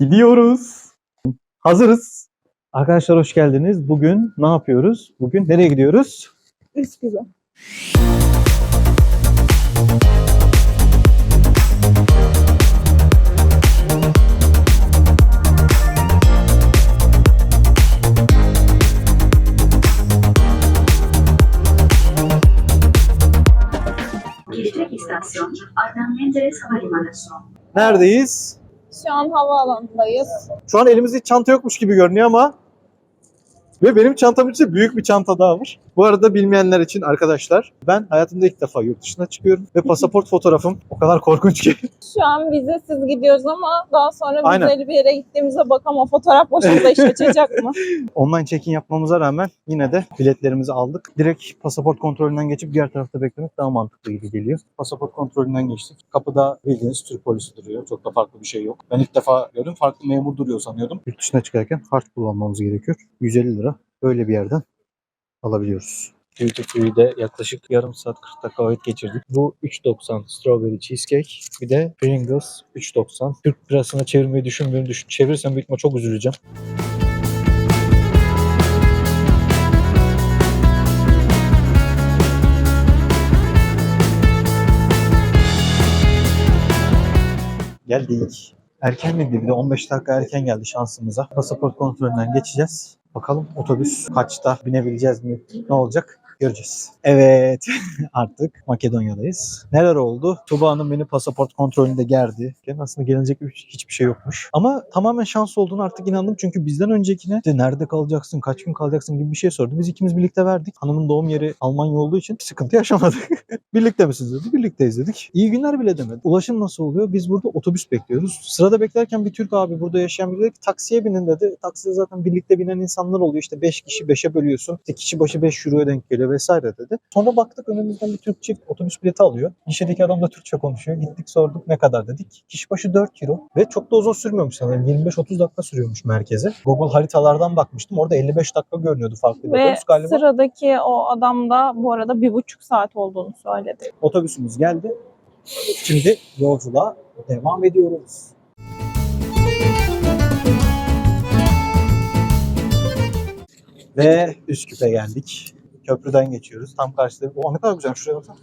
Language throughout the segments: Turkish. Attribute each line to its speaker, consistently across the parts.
Speaker 1: Gidiyoruz. Hazırız. Arkadaşlar hoş geldiniz. Bugün ne yapıyoruz? Bugün nereye gidiyoruz?
Speaker 2: Üsküdar.
Speaker 3: İstasyon Adnan Menderes Havalimanı.
Speaker 1: Neredeyiz?
Speaker 2: Şu an havaalanındayız.
Speaker 1: Şu an elimizde hiç çanta yokmuş gibi görünüyor ama ve benim çantamın içinde büyük bir çanta daha var. Bu arada bilmeyenler için arkadaşlar ben hayatımda ilk defa yurt dışına çıkıyorum ve pasaport fotoğrafım o kadar korkunç ki.
Speaker 2: Şu an vizesiz gidiyoruz ama daha sonra
Speaker 1: Aynen.
Speaker 2: vizeli bir yere gittiğimizde bakalım o fotoğraf başımıza iş açacak mı?
Speaker 1: Online check-in yapmamıza rağmen yine de biletlerimizi aldık. Direkt pasaport kontrolünden geçip diğer tarafta beklemek daha mantıklı gibi geliyor. Pasaport kontrolünden geçtik. Kapıda bildiğiniz Türk polisi duruyor. Çok da farklı bir şey yok. Ben ilk defa gördüm. Farklı memur duruyor sanıyordum. Yurt dışına çıkarken kart kullanmamız gerekiyor. 150 lira. Böyle bir yerden alabiliyoruz. Duty Free'de yaklaşık yarım saat 40 dakika vakit geçirdik. Bu 3.90 Strawberry Cheesecake. Bir de Pringles 3.90. Türk lirasına çevirmeyi düşünmüyorum. Düşün. Çevirirsem büyük çok üzüleceğim. Geldik. Erken miydi? Bir de 15 dakika erken geldi şansımıza. Pasaport kontrolünden geçeceğiz. Bakalım otobüs kaçta binebileceğiz mi? Ne olacak? Göreceğiz. Evet artık Makedonya'dayız. Neler oldu? Tuba Hanım beni pasaport kontrolünde gerdi. Yani aslında gelecek hiç- hiçbir şey yokmuş. Ama tamamen şans olduğunu artık inandım. Çünkü bizden öncekine de nerede kalacaksın, kaç gün kalacaksın gibi bir şey sordu. Biz ikimiz birlikte verdik. Hanımın doğum yeri Almanya olduğu için sıkıntı yaşamadık. Birlikte misiniz dedi. Birlikteyiz dedik. İyi günler bile demedi. Ulaşım nasıl oluyor? Biz burada otobüs bekliyoruz. Sırada beklerken bir Türk abi burada yaşayan biri dedi ki taksiye binin dedi. Taksiye zaten birlikte binen insanlar oluyor. İşte 5 kişi 5'e bölüyorsun. İşte kişi başı 5 euroya denk geliyor vesaire dedi. Sonra baktık önümüzden bir Türk çift otobüs bileti alıyor. Gişedeki adam da Türkçe konuşuyor. Gittik sorduk ne kadar dedik. Kişi başı 4 euro. Ve çok da uzun sürmüyormuş sanırım. 25-30 dakika sürüyormuş merkeze. Google haritalardan bakmıştım. Orada 55 dakika görünüyordu farklı bir otobüs galiba.
Speaker 2: sıradaki o adam da bu arada bir buçuk saat olduğunu söyledi.
Speaker 1: Otobüsümüz geldi. Şimdi yolculuğa devam ediyoruz. Ve Üsküp'e geldik. Köprüden geçiyoruz. Tam karşıda. O ne kadar güzel şuraya bakın.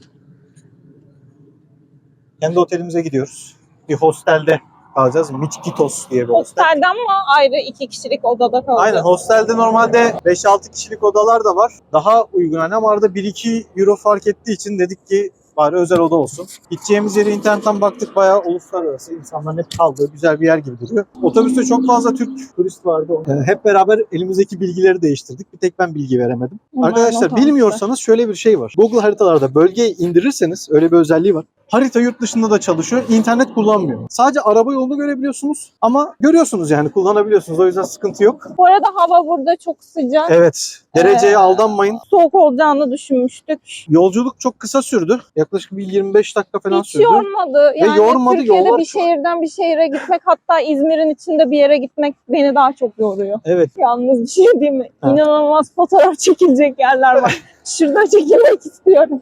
Speaker 1: Kendi otelimize gidiyoruz. Bir hostelde kalacağız. Mitkitos diye bir hostel.
Speaker 2: Hostelden mi ayrı iki kişilik odada kalacağız?
Speaker 1: Aynen hostelde normalde 5-6 kişilik odalar da var. Daha uygun hani ama arada 1-2 euro fark ettiği için dedik ki bari özel oda olsun. Gideceğimiz yere internetten baktık bayağı uluslararası insanların hep kaldığı güzel bir yer gibi duruyor. Otobüste çok fazla Türk turist vardı. Ee, hep beraber elimizdeki bilgileri değiştirdik. Bir tek ben bilgi veremedim.
Speaker 2: Bunlar
Speaker 1: Arkadaşlar bilmiyorsanız şöyle bir şey var. Google haritalarda bölgeyi indirirseniz öyle bir özelliği var. Harita yurt dışında da çalışıyor. İnternet kullanmıyor. Sadece araba yolunu görebiliyorsunuz ama görüyorsunuz yani kullanabiliyorsunuz. O yüzden sıkıntı yok.
Speaker 2: Bu arada hava burada çok sıcak.
Speaker 1: Evet. Dereceye
Speaker 2: Ee,
Speaker 1: aldanmayın.
Speaker 2: Soğuk olacağını düşünmüştük.
Speaker 1: Yolculuk çok kısa sürdü. Yaklaşık bir 25 dakika falan
Speaker 2: Hiç
Speaker 1: sürdü.
Speaker 2: yormadı. Yani
Speaker 1: yormadı,
Speaker 2: Türkiye'de
Speaker 1: yollar
Speaker 2: bir
Speaker 1: çok-
Speaker 2: şehirden bir şehre gitmek hatta İzmir'in içinde bir yere gitmek beni daha çok yoruyor.
Speaker 1: Evet.
Speaker 2: Yalnız bir şey değil mi?
Speaker 1: Ha.
Speaker 2: İnanılmaz fotoğraf çekilecek yerler var. Şurada çekilmek istiyorum.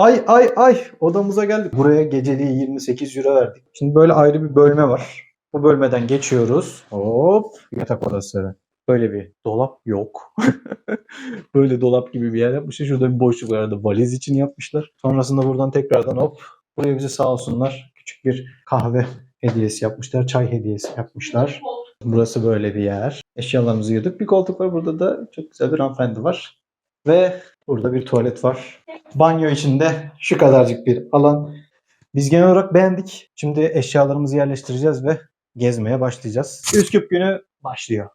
Speaker 1: Ay ay ay odamıza geldik. Buraya geceliği 28 euro verdik. Şimdi böyle ayrı bir bölme var. Bu bölmeden geçiyoruz. Hop yatak odası. Böyle bir dolap yok. böyle dolap gibi bir yer yapmışlar. Şurada bir boşluk var. Arada valiz için yapmışlar. Sonrasında buradan tekrardan hop buraya bize sağ olsunlar küçük bir kahve hediyesi yapmışlar. Çay hediyesi yapmışlar. Burası böyle bir yer. Eşyalarımızı yığdık. Bir koltuk var. Burada da çok güzel bir hanımefendi var. Ve burada bir tuvalet var. Banyo içinde şu kadarcık bir alan. Biz genel olarak beğendik. Şimdi eşyalarımızı yerleştireceğiz ve gezmeye başlayacağız. Üsküp günü başlıyor.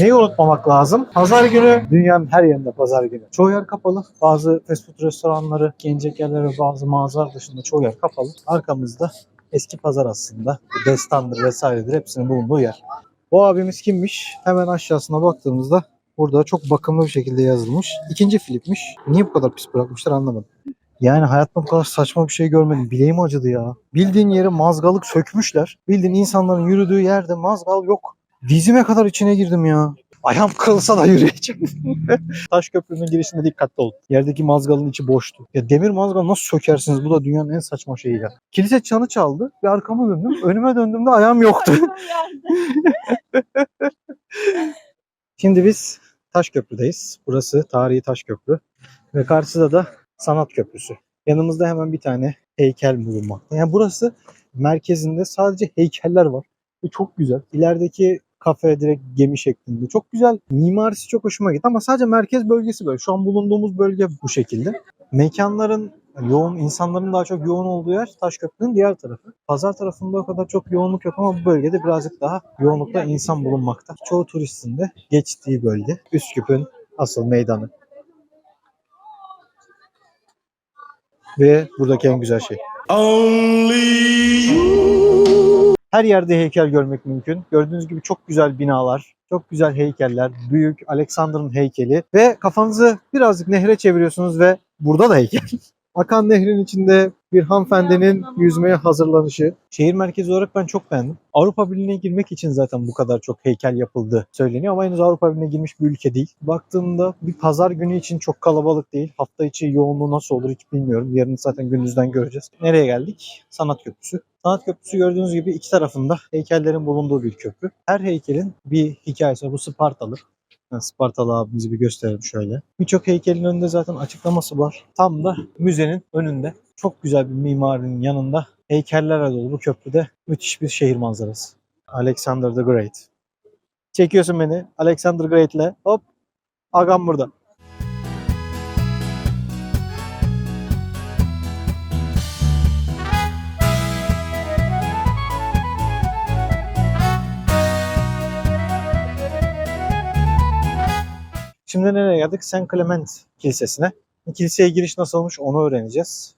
Speaker 1: Neyi unutmamak lazım? Pazar günü dünyanın her yerinde pazar günü. Çoğu yer kapalı. Bazı fast food restoranları, gelecek yerler ve bazı mağazalar dışında çoğu yer kapalı. Arkamızda eski pazar aslında. Destandır vesairedir hepsinin bulunduğu yer. Bu abimiz kimmiş? Hemen aşağısına baktığımızda burada çok bakımlı bir şekilde yazılmış. İkinci Filip'miş. Niye bu kadar pis bırakmışlar anlamadım. Yani hayatımda bu kadar saçma bir şey görmedim. Bileğim acıdı ya. Bildiğin yere mazgalık sökmüşler. Bildiğin insanların yürüdüğü yerde mazgal yok. Dizime kadar içine girdim ya. Ayağım kırılsa da yürüyeceğim. Taş köprünün girişinde dikkatli olun. Yerdeki mazgalın içi boştu. Ya demir mazgal nasıl sökersiniz? Bu da dünyanın en saçma şeyi ya. Kilise çanı çaldı ve arkama döndüm. Önüme döndüğümde ayağım yoktu. Şimdi biz Taşköprü'deyiz. Burası tarihi Taşköprü. Ve karşıda da Sanat Köprüsü. Yanımızda hemen bir tane heykel bulunmakta. Yani burası merkezinde sadece heykeller var. Ve çok güzel. İlerideki kafe direkt gemi şeklinde. Çok güzel. Mimarisi çok hoşuma gitti ama sadece merkez bölgesi böyle. Şu an bulunduğumuz bölge bu şekilde. Mekanların yoğun, insanların daha çok yoğun olduğu yer Taşköprü'nün diğer tarafı. Pazar tarafında o kadar çok yoğunluk yok ama bu bölgede birazcık daha yoğunlukta insan bulunmakta. Çoğu turistin de geçtiği bölge. Üsküp'ün asıl meydanı. Ve buradaki en güzel şey. Her yerde heykel görmek mümkün. Gördüğünüz gibi çok güzel binalar, çok güzel heykeller, büyük Alexander'ın heykeli ve kafanızı birazcık nehre çeviriyorsunuz ve burada da heykel. Akan nehrin içinde bir hanımefendinin yüzmeye hazırlanışı. Şehir merkezi olarak ben çok beğendim. Avrupa Birliği'ne girmek için zaten bu kadar çok heykel yapıldı söyleniyor ama henüz Avrupa Birliği'ne girmiş bir ülke değil. Baktığımda bir pazar günü için çok kalabalık değil. Hafta içi yoğunluğu nasıl olur hiç bilmiyorum. Yarın zaten gündüzden göreceğiz. Nereye geldik? Sanat Köprüsü. Sanat Köprüsü gördüğünüz gibi iki tarafında heykellerin bulunduğu bir köprü. Her heykelin bir hikayesi var. Bu Spartalı. Spartalı abimizi bir gösterelim şöyle. Birçok heykelin önünde zaten açıklaması var. Tam da müzenin önünde. Çok güzel bir mimarinin yanında heykellerle dolu bu köprüde müthiş bir şehir manzarası. Alexander the Great. Çekiyorsun beni Alexander Great'le. Hop. Agam burada. Şimdi nereye geldik? Saint Clement Kilisesi'ne. Kiliseye giriş nasıl olmuş onu öğreneceğiz.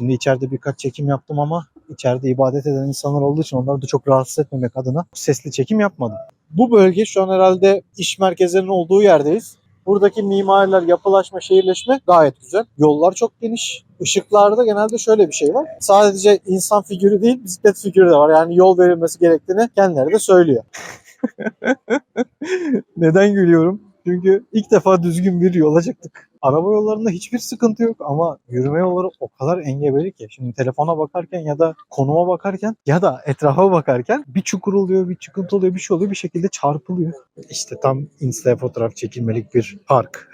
Speaker 1: Şimdi içeride birkaç çekim yaptım ama içeride ibadet eden insanlar olduğu için onları da çok rahatsız etmemek adına sesli çekim yapmadım. Bu bölge şu an herhalde iş merkezlerinin olduğu yerdeyiz. Buradaki mimariler, yapılaşma, şehirleşme gayet güzel. Yollar çok geniş. Işıklarda genelde şöyle bir şey var. Sadece insan figürü değil, bisiklet figürü de var. Yani yol verilmesi gerektiğini kendileri de söylüyor. Neden gülüyorum? Çünkü ilk defa düzgün bir yola çıktık. Araba yollarında hiçbir sıkıntı yok ama yürüme yolları o kadar engebeli ki. Şimdi telefona bakarken ya da konuma bakarken ya da etrafa bakarken bir çukur oluyor, bir çıkıntı oluyor, bir şey oluyor, bir şekilde çarpılıyor. İşte tam Insta fotoğraf çekilmelik bir park.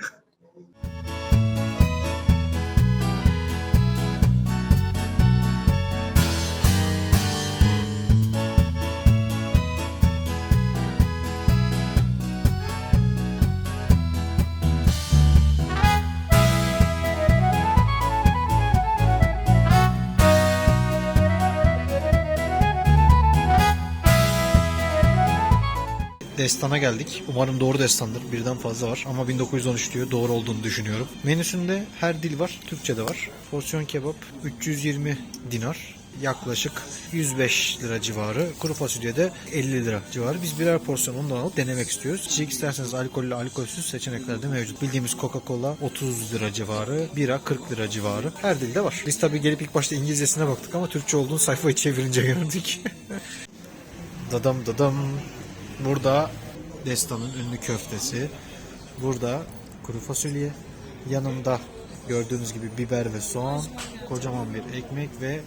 Speaker 1: Destana geldik. Umarım doğru destandır. Birden fazla var ama 1913 diyor. Doğru olduğunu düşünüyorum. Menüsünde her dil var. Türkçe de var. Porsiyon kebap 320 dinar. Yaklaşık 105 lira civarı. Kuru fasulye de 50 lira civarı. Biz birer porsiyon ondan alıp denemek istiyoruz. İçecek isterseniz alkollü alkolsüz seçenekler de mevcut. Bildiğimiz Coca-Cola 30 lira civarı. Bira 40 lira civarı. Her dilde var. Biz tabii gelip ilk başta İngilizcesine baktık ama Türkçe olduğunu sayfayı çevirince gördük. dadım dadım. Burada Destan'ın ünlü köftesi. Burada kuru fasulye. Yanında gördüğünüz gibi biber ve soğan. Kocaman bir ekmek ve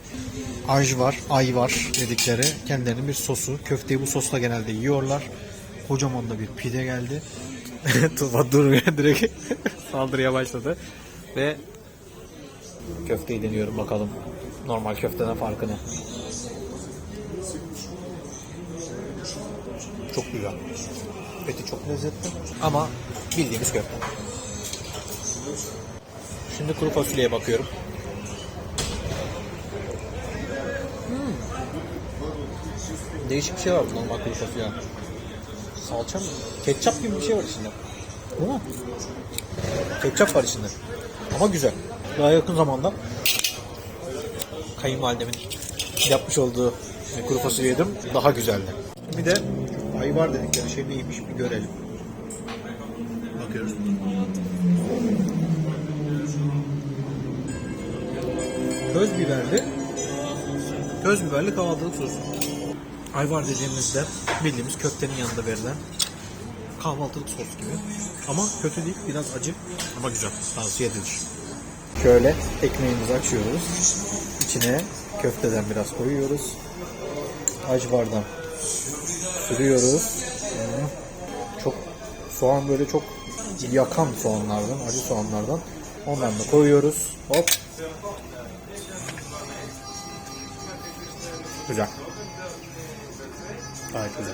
Speaker 1: aj var, ay var dedikleri kendilerinin bir sosu. Köfteyi bu sosla genelde yiyorlar. Kocaman da bir pide geldi. Tufa durmuyor direkt saldırıya başladı. Ve köfteyi deniyorum bakalım. Normal köfteden farkı ne? Çok güzel. Eti çok lezzetli ama bildiğimiz köfte. Şimdi kuru fasulyeye bakıyorum. Hmm. Değişik bir şey var normal kuru fasulye. Salça mı? Ketçap gibi bir şey var içinde. Değil mi? Ketçap var içinde. Ama güzel. Daha yakın zamanda kayınvalidemin yapmış olduğu kuru fasulye yedim. Daha güzeldi. Bir de ayvar dedikleri şey neymiş bir görelim. Bakıyoruz. Köz biberli köz biberli kahvaltılık sosu. Ayvar dediğimizde bildiğimiz köftenin yanında verilen kahvaltılık sos gibi. Ama kötü değil, biraz acı ama güzel. Tavsiye edilir. Şöyle ekmeğimizi açıyoruz. İçine köfteden biraz koyuyoruz. Acıbardan sürüyoruz. Hmm. Çok soğan böyle çok yakan soğanlardan, acı soğanlardan. Ondan da koyuyoruz. Hop. Güzel. Gayet güzel.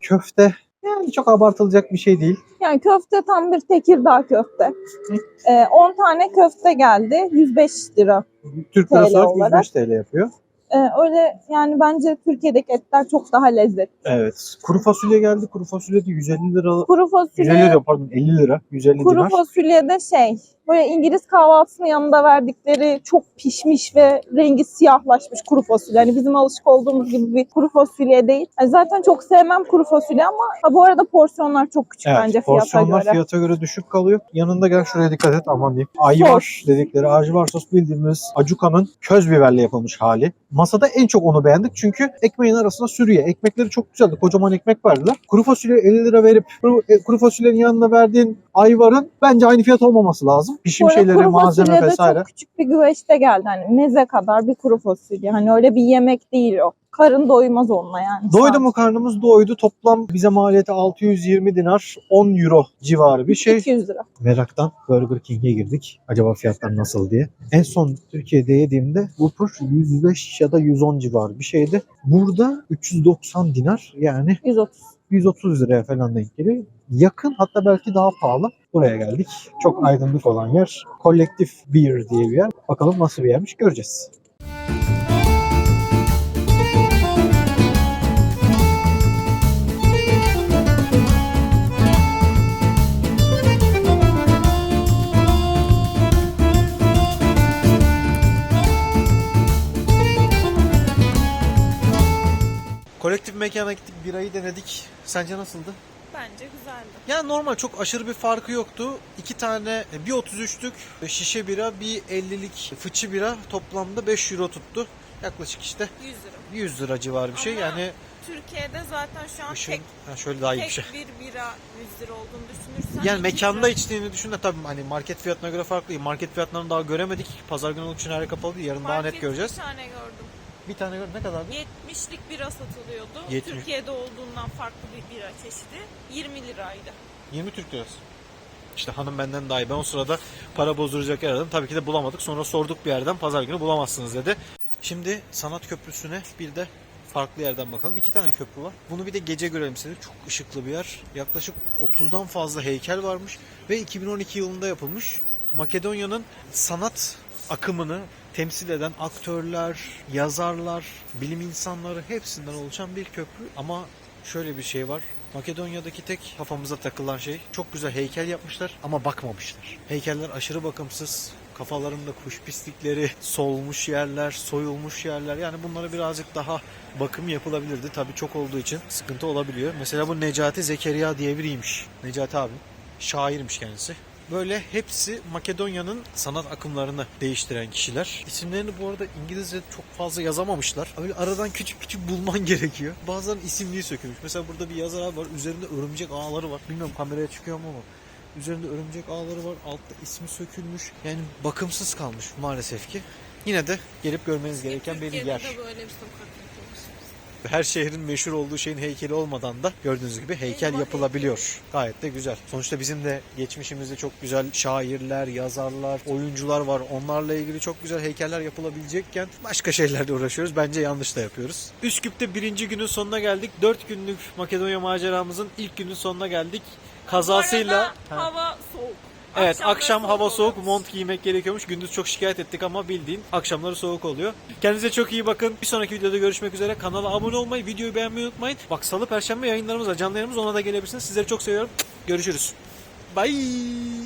Speaker 1: Köfte yani çok abartılacak bir şey değil.
Speaker 2: Yani köfte tam bir Tekirdağ köfte. Ee, 10 tane köfte geldi. 105 lira.
Speaker 1: Türk lirası olarak. 105 TL yapıyor.
Speaker 2: Ee, öyle yani bence Türkiye'deki etler çok daha lezzetli.
Speaker 1: Evet. Kuru fasulye geldi. Kuru fasulye de 150 lira.
Speaker 2: Kuru
Speaker 1: 150
Speaker 2: fasulye,
Speaker 1: lira pardon 50 lira. 150
Speaker 2: kuru
Speaker 1: dinar.
Speaker 2: fasulyede şey böyle İngiliz kahvaltısının yanında verdikleri çok pişmiş ve rengi siyahlaşmış kuru fasulye. Yani bizim alışık olduğumuz gibi bir kuru fasulye değil. Yani zaten çok sevmem kuru fasulye ama ha, bu arada porsiyonlar çok küçük bence
Speaker 1: Evet,
Speaker 2: fiyata
Speaker 1: porsiyonlar
Speaker 2: göre.
Speaker 1: fiyata göre düşük kalıyor. Yanında gel şuraya dikkat et aman diyeyim. Ayvar dedikleri ajvar sos bildiğimiz acukanın köz biberle yapılmış hali. Masada en çok onu beğendik çünkü ekmeğin arasına sürüyor. Ekmekleri çok güzeldi. Kocaman ekmek verdiler. Kuru fasulye 50 lira verip kuru, e, kuru fasulyenin yanına verdiğin ayvarın bence aynı fiyat olmaması lazım. Pişim
Speaker 2: arada
Speaker 1: şeyleri,
Speaker 2: kuru
Speaker 1: malzeme vesaire.
Speaker 2: çok küçük bir güveçte geldi. Hani meze kadar bir kuru fasulye. Hani öyle bir yemek değil o. Karın doymaz onunla yani.
Speaker 1: Doydu mu karnımız doydu. Toplam bize maliyeti 620 dinar 10 euro civarı bir şey.
Speaker 2: 200 lira.
Speaker 1: Meraktan Burger King'e girdik. Acaba fiyatlar nasıl diye. En son Türkiye'de yediğimde Whopper 105 ya da 110 civarı bir şeydi. Burada 390 dinar yani
Speaker 2: 130.
Speaker 1: 130 liraya falan denk geliyor. Yakın hatta belki daha pahalı. Buraya geldik. Çok aydınlık olan yer. Collective Beer diye bir yer. Bakalım nasıl bir yermiş göreceğiz. Kolektif mekana gittik, birayı denedik. Sence nasıldı?
Speaker 2: Bence güzeldi.
Speaker 1: Yani normal çok aşırı bir farkı yoktu. İki tane bir 33'lük şişe bira, bir 50'lik fıçı bira toplamda 5 euro tuttu. Yaklaşık işte
Speaker 4: 100 lira.
Speaker 1: 100 lira civarı bir şey.
Speaker 4: Ama
Speaker 1: Yani
Speaker 4: Türkiye'de zaten şu an
Speaker 1: ışın
Speaker 4: tek,
Speaker 1: ha şöyle daha iyi bir
Speaker 4: tek
Speaker 1: şey.
Speaker 4: bir bira 100 lira olduğunu düşünürsen
Speaker 1: Yani
Speaker 4: 200
Speaker 1: mekanda
Speaker 4: lira-
Speaker 1: içtiğini düşün de tabii hani market fiyatına göre farklı. Market fiyatlarını daha göremedik. Pazar günü olduğu için her kapalı değil. Yarın daha net göreceğiz.
Speaker 4: Bir tane gördüm.
Speaker 1: Bir tane gör ne kadardı?
Speaker 4: 70'lik bira satılıyordu.
Speaker 1: 70.
Speaker 4: Türkiye'de olduğundan farklı bir bira çeşidi. 20 liraydı.
Speaker 1: 20 Türk lirası. İşte hanım benden daha iyi. Ben o sırada para bozduracak yer aradım. Tabii ki de bulamadık. Sonra sorduk bir yerden pazar günü bulamazsınız dedi. Şimdi Sanat Köprüsü'ne bir de farklı yerden bakalım. İki tane köprü var. Bunu bir de gece görelim istedik. Çok ışıklı bir yer. Yaklaşık 30'dan fazla heykel varmış. Ve 2012 yılında yapılmış. Makedonya'nın sanat akımını temsil eden aktörler, yazarlar, bilim insanları hepsinden oluşan bir köprü. Ama şöyle bir şey var. Makedonya'daki tek kafamıza takılan şey çok güzel heykel yapmışlar ama bakmamışlar. Heykeller aşırı bakımsız. Kafalarında kuş pislikleri, solmuş yerler, soyulmuş yerler. Yani bunlara birazcık daha bakım yapılabilirdi. Tabii çok olduğu için sıkıntı olabiliyor. Mesela bu Necati Zekeriya diye biriymiş. Necati abi. Şairmiş kendisi. Böyle hepsi Makedonya'nın sanat akımlarını değiştiren kişiler. İsimlerini bu arada İngilizce çok fazla yazamamışlar. Öyle aradan küçük küçük bulman gerekiyor. Bazen isimliği sökülmüş. Mesela burada bir yazar abi var. Üzerinde örümcek ağları var. Bilmiyorum kameraya çıkıyor mu ama. Üzerinde örümcek ağları var. Altta ismi sökülmüş. Yani bakımsız kalmış maalesef ki. Yine de gelip görmeniz gereken bir
Speaker 4: Türkiye'de
Speaker 1: yer.
Speaker 4: de böyle bir sokak
Speaker 1: Her şehrin meşhur olduğu şeyin heykeli olmadan da gördüğünüz gibi heykel yapılabiliyor. Gayet de güzel. Sonuçta bizim de geçmişimizde çok güzel şairler, yazarlar, oyuncular var. Onlarla ilgili çok güzel heykeller yapılabilecekken başka şeylerle uğraşıyoruz. Bence yanlış da yapıyoruz. Üsküp'te birinci günün sonuna geldik. Dört günlük Makedonya maceramızın ilk günün sonuna geldik. Kazasıyla...
Speaker 4: Bu arada hava soğuk.
Speaker 1: Evet akşam hava soğuk mont giymek gerekiyormuş. Gündüz çok şikayet ettik ama bildiğin akşamları soğuk oluyor. Kendinize çok iyi bakın. Bir sonraki videoda görüşmek üzere. Kanala abone olmayı, videoyu beğenmeyi unutmayın. Bak salı perşembe yayınlarımız var. Canlı yayınımız ona da gelebilirsiniz. Sizleri çok seviyorum. Görüşürüz. Bye.